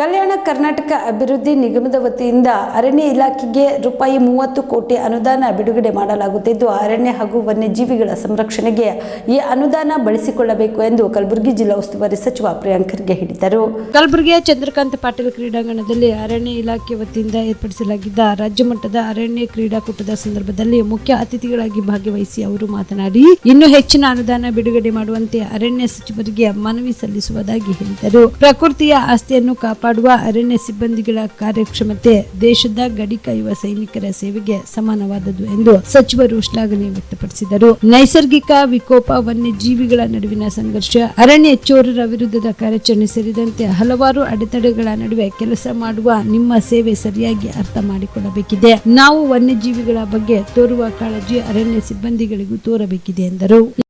ಕಲ್ಯಾಣ ಕರ್ನಾಟಕ ಅಭಿವೃದ್ಧಿ ನಿಗಮದ ವತಿಯಿಂದ ಅರಣ್ಯ ಇಲಾಖೆಗೆ ರೂಪಾಯಿ ಮೂವತ್ತು ಕೋಟಿ ಅನುದಾನ ಬಿಡುಗಡೆ ಮಾಡಲಾಗುತ್ತಿದ್ದು, ಅರಣ್ಯ ಹಾಗೂ ವನ್ಯಜೀವಿಗಳ ಸಂರಕ್ಷಣೆಗೆ ಈ ಅನುದಾನ ಬಳಸಿಕೊಳ್ಳಬೇಕು ಎಂದು ಕಲಬುರಗಿ ಜಿಲ್ಲಾ ಉಸ್ತುವಾರಿ ಸಚಿವ ಪ್ರಿಯಾಂಕರ್ಗೆ ಹೇಳಿದರು. ಕಲಬುರಗಿಯ ಚಂದ್ರಕಾಂತ್ ಪಾಟೀಲ್ ಕ್ರೀಡಾಂಗಣದಲ್ಲಿ ಅರಣ್ಯ ಇಲಾಖೆ ವತಿಯಿಂದ ಏರ್ಪಡಿಸಲಾಗಿದ್ದ ರಾಜ್ಯ ಮಟ್ಟದ ಅರಣ್ಯ ಕ್ರೀಡಾಕೂಟದ ಸಂದರ್ಭದಲ್ಲಿ ಮುಖ್ಯ ಅತಿಥಿಗಳಾಗಿ ಭಾಗವಹಿಸಿ ಅವರು ಮಾತನಾಡಿ, ಇನ್ನು ಹೆಚ್ಚಿನ ಅನುದಾನ ಬಿಡುಗಡೆ ಮಾಡುವಂತೆ ಅರಣ್ಯ ಸಚಿವರಿಗೆ ಮನವಿ ಸಲ್ಲಿಸುವುದಾಗಿ ಹೇಳಿದರು. ಪ್ರಕೃತಿಯ ಆಸ್ತಿಯನ್ನು ಕಾಪಾಡುವ ಅರಣ್ಯ ಸಿಬ್ಬಂದಿಗಳ ಕಾರ್ಯಕ್ಷಮತೆ ದೇಶದ ಗಡಿ ಕಾಯುವ ಸೈನಿಕರ ಸೇವೆಗೆ ಸಮಾನವಾದದ್ದು ಎಂದು ಸಚಿವರು ಶ್ಲಾಘನೆ ವ್ಯಕ್ತಪಡಿಸಿದರು. ನೈಸರ್ಗಿಕ ವಿಕೋಪ ವನ್ಯಜೀವಿಗಳ ನಡುವಿನ ಸಂಘರ್ಷ, ಅರಣ್ಯ ಚೋರರ ವಿರುದ್ಧದ ಕಾರ್ಯಾಚರಣೆ ಸೇರಿದಂತೆ ಹಲವಾರು ಅಡೆತಡೆಗಳ ನಡುವೆ ಕೆಲಸ ಮಾಡುವ ನಿಮ್ಮ ಸೇವೆ ಸರಿಯಾಗಿ ಅರ್ಥ ಮಾಡಿಕೊಳ್ಳಬೇಕಿದೆ. ನಾವು ವನ್ಯಜೀವಿಗಳ ಬಗ್ಗೆ ತೋರುವ ಕಾಳಜಿ ಅರಣ್ಯ ಸಿಬ್ಬಂದಿಗಳಿಗೂ ತೋರಬೇಕಿದೆ ಎಂದರು.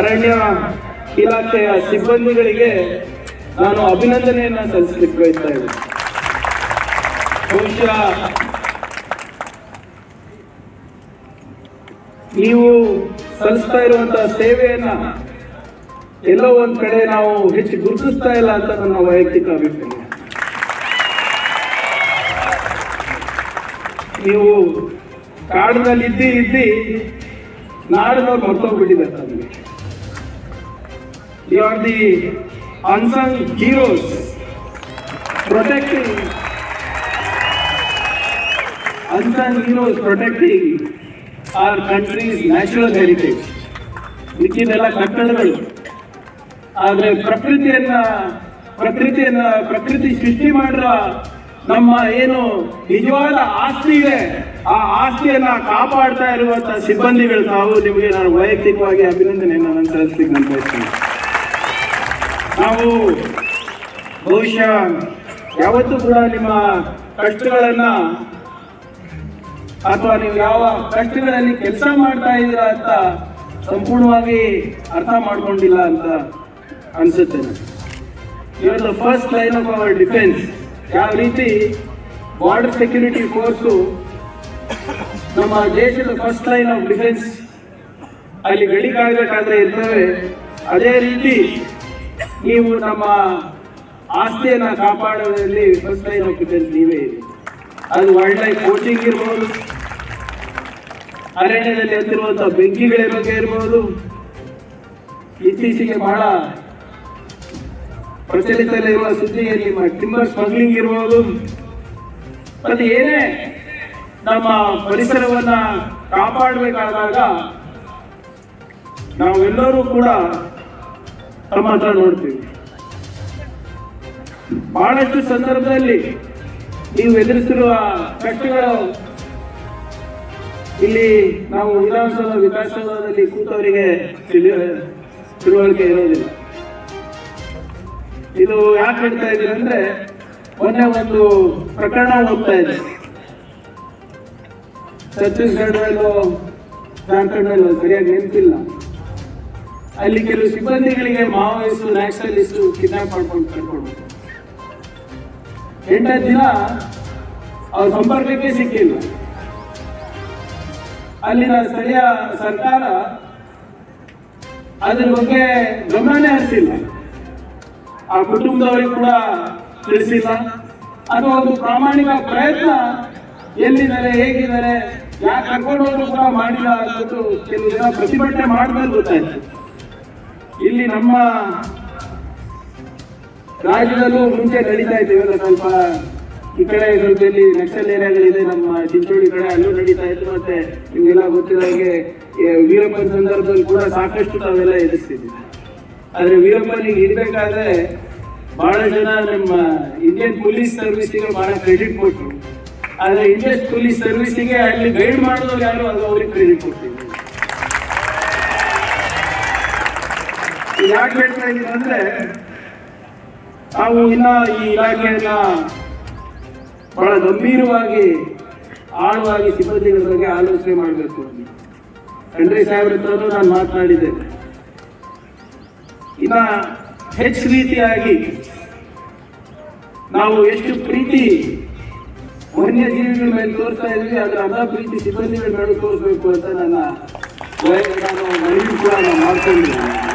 ಅರಣ್ಯ ಇಲಾಖೆಯ ಸಿಬ್ಬಂದಿಗಳಿಗೆ ನಾನು ಅಭಿನಂದನೆಯನ್ನ ಸಲ್ಲಿಸಲಿಕ್ಕೆ ಬಯಸ್ತಾ ಇದ್ದೀನಿ. ಬಹುಶಃ ನೀವು ಸಲ್ಲಿಸ್ತಾ ಇರುವಂತಹ ಸೇವೆಯನ್ನ ಎಲ್ಲೋ ಒಂದ್ ಕಡೆ ನಾವು ಹೆಚ್ಚು ಗುರುತಿಸ್ತಾ ಇಲ್ಲ ಅಂತ ನನ್ನ ವೈಯಕ್ತಿಕ ಅಭಿಪ್ರಾಯ. ನೀವು ಕಾಡಿನಲ್ಲಿ ಇದ್ದಿ ಇದ್ದಿ ನಾಡಿನವ್ರು ಮರ್ತೋಗ್ಬಿಟ್ಟಿದ್ದಾರೆ ತಮಗೆ you are the unsung heroes protecting, unsung heroes protecting our country's natural heritage. ಮಿಕ್ಕಿದೆಲ್ಲ ಕಟ್ಟಡಗಳು. ಆದರೆ ಪ್ರಕೃತಿಯನ್ನ ಪ್ರಕೃತಿಯನ್ನ, ಪ್ರಕೃತಿ ಸೃಷ್ಟಿ ಮಾಡಿರೋ ನಮ್ಮ ಏನು ನಿಜವಾದ ಆಸ್ತಿ ಇದೆ, ಆ ಆಸ್ತಿಯನ್ನ ಕಾಪಾಡ್ತಾ ಇರುವಂತ ಸಿಬ್ಬಂದಿಗಳು ತಾವು. ನಿಮಗೆ ನಾನು ವೈಯಕ್ತಿಕವಾಗಿ ಅಭಿನಂದನೆಯನ್ನು ನಾನು ಸಲ್ಲಿಸ್ಲಿಕ್ಕೆ ನಾನು ಬಯಸ್ತೀನಿ. ನಾವು ಬಹುಶಃ ಯಾವತ್ತೂ ಕೂಡ ನಿಮ್ಮ ಕಷ್ಟಗಳನ್ನ ಅಥವಾ ನೀವು ಯಾವ ಕಷ್ಟಗಳಲ್ಲಿ ಕೆಲಸ ಮಾಡ್ತಾ ಇದ್ದೀರಾ ಅಂತ ಸಂಪೂರ್ಣವಾಗಿ ಅರ್ಥ ಮಾಡ್ಕೊಂಡಿಲ್ಲ ಅಂತ ಅನ್ಸುತ್ತೆ you first line of our defence ಯಾವ ರೀತಿ ಬಾರ್ಡರ್ ಸೆಕ್ಯೂರಿಟಿ ಫೋರ್ಸು ನಮ್ಮ ದೇಶದ ಫಸ್ಟ್ ಲೈನ್ ಆಫ್ ಡಿಫೆನ್ಸ್ ಅಲ್ಲಿ ಗಡಿ ಕಾಯ್ಬೇಕಾದ್ರೆ ಇರ್ತವೆ, ಅದೇ ರೀತಿ ನೀವು ನಮ್ಮ ಆಸ್ತಿಯನ್ನ ಕಾಪಾಡುವುದರಲ್ಲಿ ಫಸ್ಟ್ ನೀವೇ ಇದೆ ಅದು ವೈಲ್ಡ್ ಲೈಫ್ ಕೋಚಿಂಗ್ ಇರ್ಬೋದು, ಅರಣ್ಯದಲ್ಲಿ ಎತ್ತಿರುವಂತಹ ಬೆಂಕಿಗಳ ಬಗ್ಗೆ ಇರ್ಬೋದು. ಇತ್ತೀಚೆಗೆ ಬಹಳ ಪ್ರಚಲಿತದಲ್ಲಿರುವ ಸುದ್ದಿಯಲ್ಲಿ ಟಿಂಬರ್ ಸ್ಮಗ್ಲಿಂಗ್ ಇರ್ಬೋದು. ಮತ್ತೆ ಏನೇ ನಮ್ಮ ಪರಿಸರವನ್ನ ಕಾಪಾಡಬೇಕಾದಾಗ ನಾವೆಲ್ಲರೂ ಕೂಡ ಹತ್ರ ನೋಡ್ತೀವಿ. ಬಹಳಷ್ಟು ಸಂದರ್ಭದಲ್ಲಿ ನೀವು ಎದುರಿಸಿರುವ ಕಟ್ಟುಗಳು ಇಲ್ಲಿ ನಾವು ವಿಧಾನಸೌಧ ವಿಕಾಸಸೌಧದಲ್ಲಿ ಕೂತವರಿಗೆ ತಿಳಿ ತಿಳುವಳಿಕೆ ಇರೋದಿಲ್ಲ. ಇದು ಯಾಕೆ ಹೇಳ್ತಾ ಇದ್ದೀನಿ ಅಂದ್ರೆ ಮೊನ್ನೆ ಒಂದು ಪ್ರಕರಣ ಹೋಗ್ತಾ ಇದೆ. ಛತ್ತೀಸ್ಗಢದಲ್ಲೂ ಜಾರ್ಖಂಡಲ್ಲೂ ಸರಿಯಾಗಿ ನೆನಪಿಲ್ಲ. ಅಲ್ಲಿ ಕೆಲವು ಸಿಬ್ಬಂದಿಗಳಿಗೆ ಮಾವೋಯಿಸ್ಟು ನ್ಯಾಷನಲಿಸ್ಟು ಕಿಡ್ನಾಪ್ ಮಾಡ್ಕೊಂಡು ಕರ್ಕೊಂಡು ಎಂಟನೇ ದಿನ ಅವ್ರ ಸಂಪರ್ಕಕ್ಕೆ ಸಿಕ್ಕಿಲ್ಲ. ಅಲ್ಲಿನ ಸ್ಥಳೀಯ ಸರ್ಕಾರ ಅದ್ರ ಬಗ್ಗೆ ಗಮನನೇ ಹರಿಸಿಲ್ಲ. ಆ ಕುಟುಂಬದವರಿಗೆ ಕೂಡ ತಿಳಿಸಿಲ್ಲ. ಅದು ಒಂದು ಪ್ರಾಮಾಣಿಕ ಪ್ರಯತ್ನ ಎಲ್ಲಿದ್ದಾರೆ, ಹೇಗಿದ್ದಾರೆ ಯಾಕೆ ಕರ್ಕೊಂಡು ಕೂಡ ಮಾಡಿಲ್ಲ ಅನ್ನೋದು ಕೆಲವು ಜನ ಪ್ರತಿಭಟನೆ ಮಾಡಿದ್ಮೇಲೆ ಗೊತ್ತಾಯ್ತು. ಇಲ್ಲಿ ನಮ್ಮ ರಾಜ್ಯದಲ್ಲೂ ಮುಂಚೆ ನಡೀತಾ ಇದ್ದೇವೆ ಸ್ವಲ್ಪ ಈ ಕಡೆ ಸ್ವಲ್ಪ ಇಲ್ಲಿ ನಕ್ಸಲ್ ಏರಿಯಾಗಳಿದೆ. ನಮ್ಮ ಚಿಂಚೋಳಿ ಕಡೆ ಅಲ್ಲೂ ನಡೀತಾ ಇತ್ತು. ಮತ್ತೆ ನಿಮ್ಗೆಲ್ಲ ಗೊತ್ತಿರೋ ಹಾಗೆ ವೀರಪ್ಪನ ಸಂದರ್ಭದಲ್ಲಿ ಕೂಡ ಸಾಕಷ್ಟು ನಾವೆಲ್ಲ ಎದುರಿಸ್ತಿದ್ವಿ ಆದ್ರೆ ವೀರಪ್ಪನಿಗೆ ಇರ್ಬೇಕಾದ್ರೆ ಬಹಳ ಜನ ನಮ್ಮ ಇಂಡಿಯನ್ ಪೊಲೀಸ್ ಸರ್ವಿಸ್ಗೆ ಬಹಳ ಕ್ರೆಡಿಟ್ ಕೊಟ್ಟರು ಆದ್ರೆ ಇಂಡಿಯನ್ ಪೊಲೀಸ್ ಸರ್ವಿಸ್ಗೆ ಅಲ್ಲಿ ಗೈಡ್ ಮಾಡಿದವ್ರು ಯಾರು? ಅದು ಅವ್ರಿಗೆ ಕ್ರೆಡಿಟ್ ಕೊಡ್ತೀವಿ ಯಾಕೆ ಹೇಳ್ತಾ ಇದ್ದೀನಿ ಅಂದ್ರೆ, ನಾವು ಇನ್ನ ಈ ಇಲಾಖೆಯನ್ನ ಬಹಳ ಗಂಭೀರವಾಗಿ, ಆಳವಾಗಿ ಸಿಬ್ಬಂದಿಗಳ ಬಗ್ಗೆ ಆಲೋಚನೆ ಮಾಡಬೇಕು. ಖಂಡ್ರೆ ಸಾಹೇಬ್ರ ಹತ್ರನೂ ನಾನು ಮಾತನಾಡಿದೆ ಇನ್ನ ಹೆಚ್ಚು ರೀತಿಯಾಗಿ ನಾವು ಎಷ್ಟು ಪ್ರೀತಿ ವನ್ಯಜೀವಿಗಳ ಮೇಲೆ ತೋರಿಸ್ತಾ ಇದ್ವಿ, ಅದರ ಅದ ಪ್ರೀತಿ ಸಿಬ್ಬಂದಿಗಳ ಮೇಲೆ ತೋರಿಸ್ಬೇಕು ಅಂತ ನನ್ನ ನಾನು ಮನವಿ ಕೂಡ ಮಾಡ್ಕೊಂಡಿದ್ದೀನಿ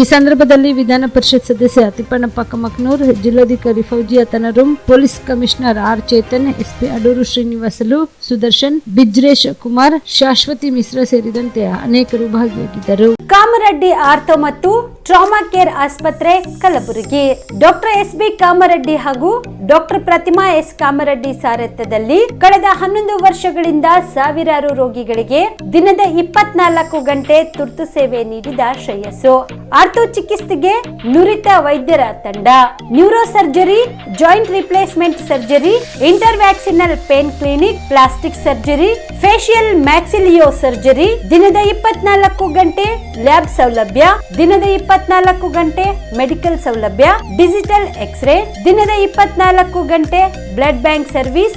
ಈ ಸಂದರ್ಭದಲ್ಲಿ ವಿಧಾನ ಪರಿಷತ್ ಸದಸ್ಯ ತಿಪ್ಪಣ್ಣಪ್ಪ ಕಮಕ್ನೂರ್ ಜಿಲ್ಲಾಧಿಕಾರಿ Fouzia Taranum police commissioner R Chetan SP Aduru Srinivasulu Sudarshan Bijresh Kumar Shashwati Mishra ಸೇರಿದಂತೆ ಅನೇಕರು ಭಾಗಿಯಾಗಿದ್ದರು. ಕಾಮರೆಡ್ಡಿ ಆರ್ಥೋ ಮತ್ತು ಟ್ರಾಮಾ ಕೇರ್ ಆಸ್ಪತ್ರೆ Kalaburagi. Doctor S B Kamareddy ಹಾಗೂ ಡಾಕ್ಟರ್ ಪ್ರತಿಮಾ ಎಸ್ ಕಾಮರೆಡ್ಡಿ ಸಾರಥ್ಯದಲ್ಲಿ ಕಳೆದ ಹನ್ನೊಂದು ವರ್ಷಗಳಿಂದ ಸಾವಿರಾರು ರೋಗಿಗಳಿಗೆ ದಿನದ ಇಪ್ಪತ್ನಾಲ್ಕು ಗಂಟೆ ತುರ್ತು ಸೇವೆ ನೀಡಿದ ಶ್ರೇಯಸ್ಸು. ಆರ್ಥೋ ಚಿಕಿತ್ಸೆಗೆ ನುರಿತ ವೈದ್ಯರ ತಂಡ. Neuro surgery, joint replacement surgery interventional pain clinic, plastic surgery facial maxillo surgery. ದಿನದ ಇಪ್ಪತ್ನಾಲ್ಕು ಗಂಟೆ ಲ್ಯಾಬ್ ಸೌಲಭ್ಯ. ದಿನದ ಇಪ್ಪತ್ನಾಲ್ಕು ಗಂಟೆ ಮೆಡಿಕಲ್ ಸೌಲಭ್ಯ. Digital x ray. ದಿನದ ಇಪ್ಪತ್ನಾಲ್ಕು ಗಂಟೆ ಬ್ಲಡ್ ಬ್ಯಾಂಕ್ ಸರ್ವಿಸ್.